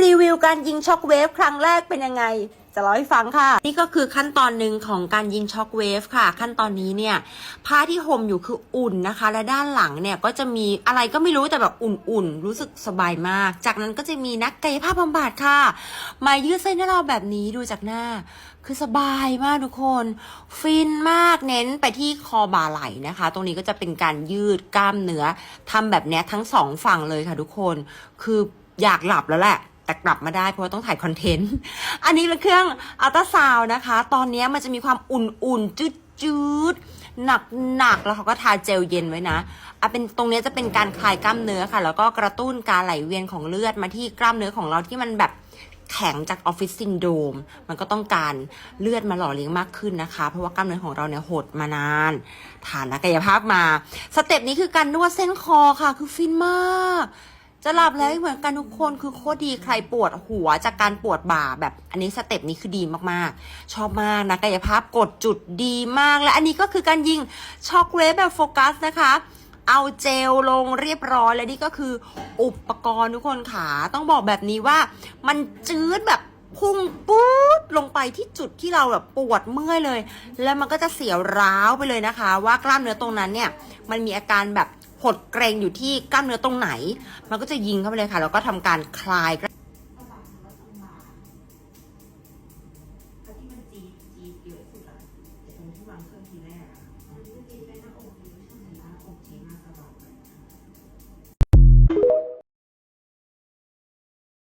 รีวิวการยิงช็อคเวฟครั้งแรกเป็นยังไง จะเล่าให้ฟังค่ะ นี่ก็คือขั้นตอนหนึ่งของการยิงช็อคเวฟค่ะ ขั้นตอนนี้เนี่ยผ้าที่ห่มอยู่คืออุ่นนะคะ และด้านหลังเนี่ยก็จะมีอะไรก็ไม่รู้แต่แบบอุ่นๆ รู้สึกสบายมาก จากนั้นก็จะมีนักกายภาพบำบัดค่ะ มายืดเส้นให้เราแบบนี้ดูจากหน้า คือสบายมากทุกคน ฟินมากเน้นไปที่คอบ่าไหล่นะคะ ตรงนี้ก็จะเป็นการยืดกล้ามเนื้อทำแบบนี้ทั้งสองฝั่งเลยค่ะทุกคน คืออยากหลับแล้วแหละ แต่กลับมาได้เพราะว่าต้องถ่ายคอนเทนต์ อันนี้เป็นเครื่องอัลตราซาวนะคะ ตอนนี้มันจะมีความอุ่นๆ จืดๆ หนักๆ แล้วเขาก็ทาเจลเย็นไว้นะอะเป็นตรงนี้จะเป็นการคลายกล้ามเนื้อค่ะ แล้วก็กระตุ้นการไหลเวียนของเลือดมาที่กล้ามเนื้อของเราที่มันแบบแข็งจากออฟฟิศซินโดมมันก็ต้องการเลือดมาหล่อเลี้ยงมากขึ้นนะคะ เพราะว่ากล้ามเนื้อของเราเนี่ยหดมานานฐานนักกายภาพมา สเต็ปนี้คือการนวดเส้นคอค่ะ คือฟินมาก จะหลับแล้วเหมือนกันทุกคนคือโคตรดีใครปวดหัวจากการปวดบ่าแบบอันนี้สเต็ปนี้คือดีมากๆ ชอบมากนะกายภาพกดจุดดีมาก และอันนี้ก็คือการยิงช็อคเวฟแบบโฟกัสนะคะเอาเจลลงเรียบร้อยและนี่ก็คืออุปกรณ์ทุกคนขาต้องบอกแบบนี้ว่า มันจืดแบบพุ่งปุ๊ดลงไปที่จุดที่เราแบบปวดเมื่อยเลย แล้วมันก็จะเสียวร้าวไปเลยนะคะ ว่ากล้ามเนื้อตรงนั้นเนี่ย มันมีอาการแบบ หดเกรงอยู่ที่กล้ามเนื้อตรงไหน มันก็จะยิงเข้าไปเลยค่ะ แล้วก็ทำการคลายกล้ามที่มันจีจีเยอะสุดอะตรงที่วางเครื่องทีแรกอะมันจีไปหน้าอก